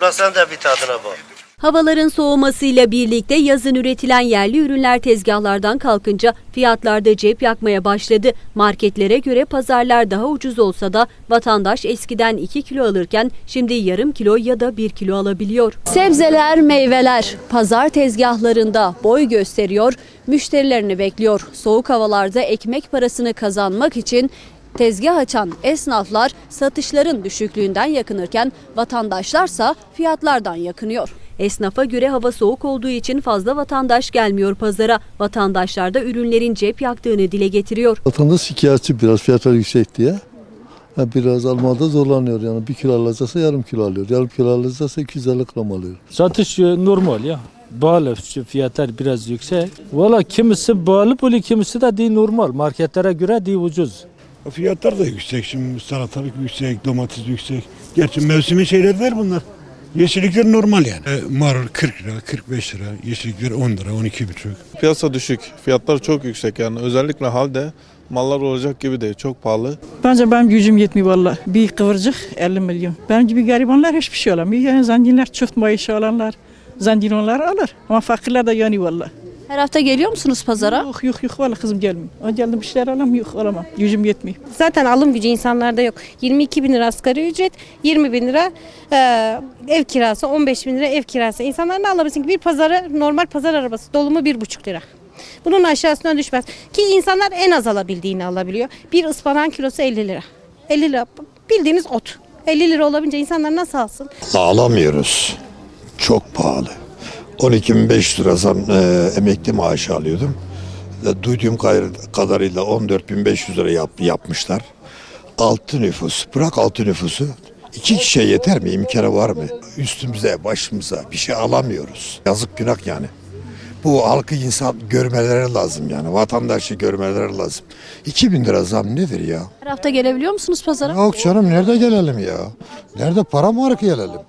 Sen de bir tadına bak. Havaların soğumasıyla birlikte yazın üretilen yerli ürünler tezgahlardan kalkınca fiyatlarda cep yakmaya başladı. Marketlere göre pazarlar daha ucuz olsa da vatandaş eskiden 2 kilo alırken şimdi yarım kilo ya da 1 kilo alabiliyor. Sebzeler, meyveler pazar tezgahlarında boy gösteriyor, müşterilerini bekliyor. Soğuk havalarda ekmek parasını kazanmak için Tezgah açan esnaflar satışların düşüklüğünden yakınırken vatandaşlarsa fiyatlardan yakınıyor. Esnafa göre hava soğuk olduğu için fazla vatandaş gelmiyor pazara. Vatandaşlar da ürünlerin cep yaktığını dile getiriyor. Vatandaş şikayetçi biraz fiyatlar yüksek diye. Biraz almada zorlanıyor yani bir kilo alacaksa yarım kilo alıyor. Yarım kilo alacaksa 250 gram alıyor. Satış e, normal ya. Bağlı fiyatlar biraz yüksek. Valla kimisi bağlı böyle kimisi de değil normal. Marketlere göre değil ucuz. Fiyatlar da yüksek şimdi salatalık yüksek, domates yüksek. Gerçi mevsimi şeyler ver bunlar. Yeşillikler normal yani. E, marul 40 lira, 45 lira, yeşillikler 10 lira, 12 buçuk. Piyasa düşük. Fiyatlar çok yüksek yani. Özellikle halde mallar olacak gibi değil. Çok pahalı. Bence benim gücüm yetmiyor valla. Bir kıvırcık 50 milyon. Benim gibi garibanlar hiçbir şey alamıyor. Yani zenginler çift maaşı alanlar, zengin olanlar alır. Ama fakirler de yani valla. Her hafta geliyor musunuz pazara? Yok yok yok valla kızım gelmiyor. O geldim bir şeyler alamam yok alamam. Gücüm yetmiyor. Zaten alım gücü insanlarda yok. 22 bin lira asgari ücret, 20 bin lira e, ev kirası, 15 bin lira ev kirası. İnsanlar ne alabilsin ki? Bir pazarı, normal pazar arabası dolumu bir buçuk lira. Bunun aşağısına düşmez. Ki insanlar en az alabildiğini alabiliyor. Bir ıspanağın kilosu 50 lira. 50 lira. Bildiğiniz ot. 50 lira olabilince insanlar nasıl alsın? Alamıyoruz. Çok pahalı. 12.500 lira zam, e, emekli maaşı alıyordum. E, Duyduğum kadarıyla 14.500 lira yap, yapmışlar. Altı nüfus, bırak altı nüfusu. İki kişiye yeter mi? İmkanı var mı? Üstümüze, başımıza bir şey alamıyoruz. Yazık günah yani. Bu halkı insan görmeleri lazım yani. Vatandaşı görmeleri lazım. 2000 lira zam nedir ya? Her hafta gelebiliyor musunuz pazara? Yok canım nerede gelelim ya? Nerede para mı var ki gelelim?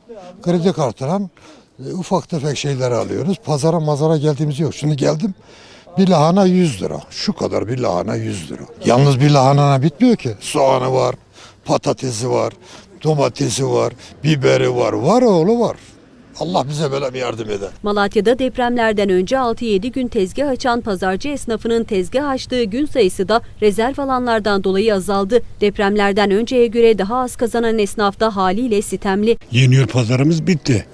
Kredi kartından e, ufak tefek şeyler alıyoruz. Pazara mazara geldiğimiz yok. Şimdi geldim bir lahana 100 lira. Şu kadar bir lahana 100 lira. Yalnız bir lahanana bitmiyor ki. Soğanı var, patatesi var, domatesi var, biberi var. Var oğlu var. Allah bize böyle bir yardım eder. Malatya'da depremlerden önce 6-7 gün tezgah açan pazarcı esnafının tezgah açtığı gün sayısı da rezerv alanlardan dolayı azaldı. Depremlerden önceye göre daha az kazanan esnaf da haliyle sitemli. Yeni yıl pazarımız bitti.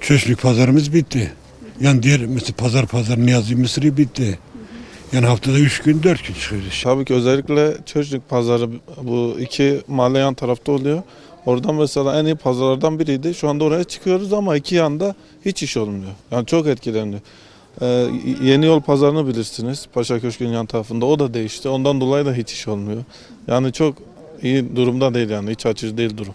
Çöşlük pazarımız bitti. Yani diğer mesela pazar pazar Niyazi Mısır'ı bitti. Yani haftada 3 gün 4 gün çıkıyoruz. Tabii ki özellikle Çocuk pazarı bu iki mahalle yan tarafta oluyor. Oradan mesela en iyi pazarlardan biriydi. Şu anda oraya çıkıyoruz ama iki yanda hiç iş olmuyor. Yani çok etkilendi. Ee, yeni yol pazarını bilirsiniz. Paşa Köşkü'nün yan tarafında. O da değişti. Ondan dolayı da hiç iş olmuyor. Yani çok iyi durumda değil yani. Hiç açıcı değil durum.